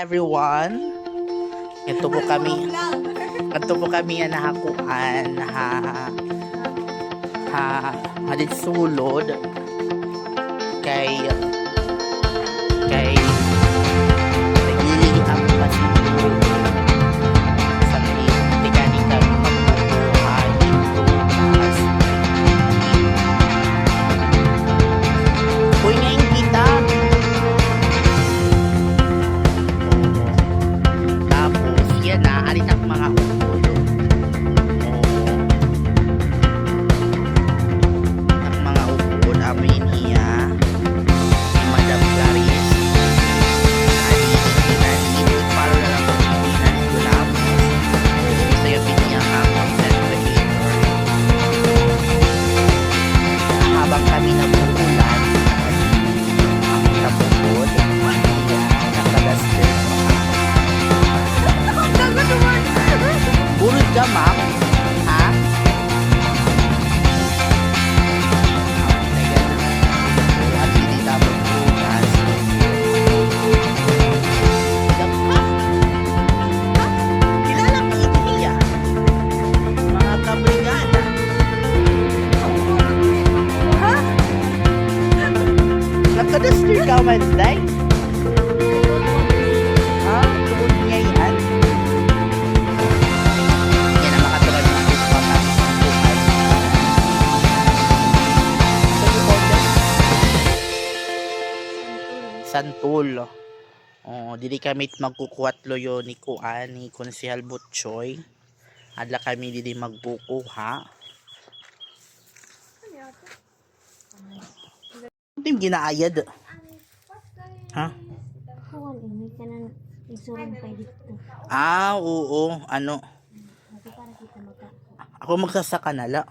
everyone. Ito po kami. Ito po kami ang nahakuan. Ha, ha, hadid sulod. Kay, I'll Santul. Oh, dili kami magkukuhat loyo ni Kuan ni Konsehal Butchoy. Adla kami dili magbukuha. Ano yung ginaayad? Ha? Dito. Ah, oo. Ano? Ako magsasaka na la.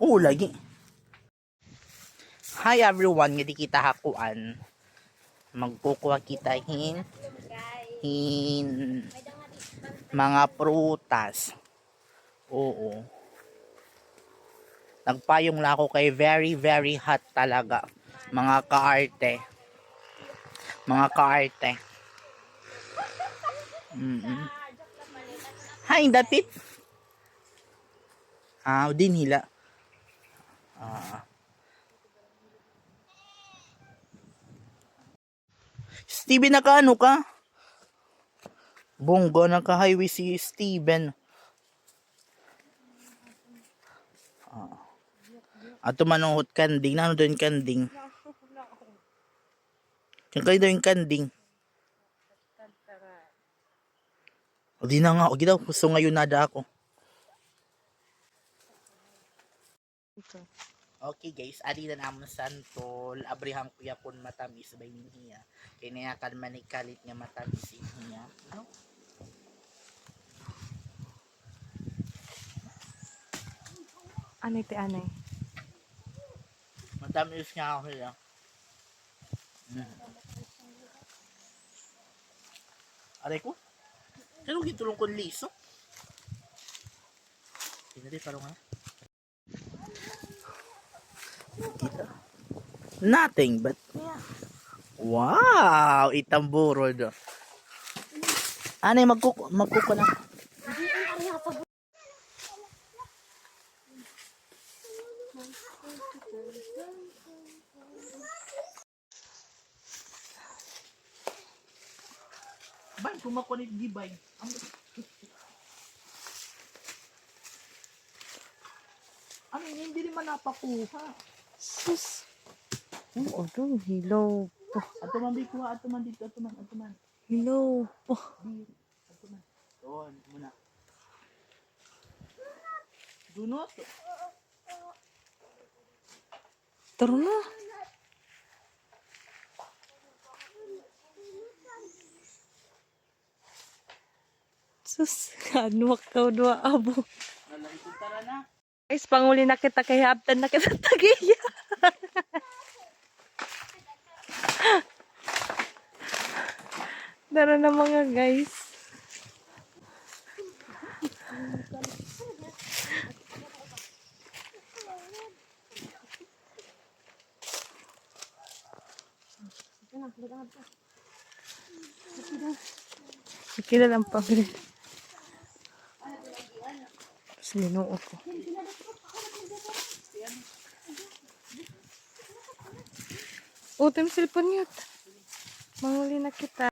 Oo, lagi. Hi everyone, hindi kita hakuan. Magkukuha kita hin hin mga prutas. Oo. Nagpayong lang ako kay very very hot talaga. Mga kaarte. Mga kaarte. Mm Hi, dapit. Ah, din hila. Ah. Steven, nakaano ka? Bongga, naka-highway si Steven. Ah. Ato manuhot kanding. Nano doon kanding? Kaya kayo daw kanding. O di na nga. O daw. Gusto ngayon nada ako. Okay guys, ali na namon santol, abrihang kuya pon matamis ba niya. Kaya kan manikalit nga matamis niya. No? Ano iti anay? Matamis nga ako nila. Mm. Aray ko? Ano gitulong ko liso? Pinali parang nga. Nothing but Wow! Itamburo do. Ano yung magkuko, magkuko na? Bay, kumakunit gibay. Ang... Ano hindi rin man napakuha. Sus. Oh, ano? Hello po. Ato man di kuha, ato man dito, ato man, ato man. Hello po. Ato man. Doon, muna. Dunot. Taro na. Sus, ano ka dua abo. Tara na. Guys, panguli na kita kay Habtan na kita tagiya. Tara na mga guys. Ano, dagan pa. Sige na lang pabili. Tapos linuo ko. Oh, tim cellphone yun. Manguli na kita.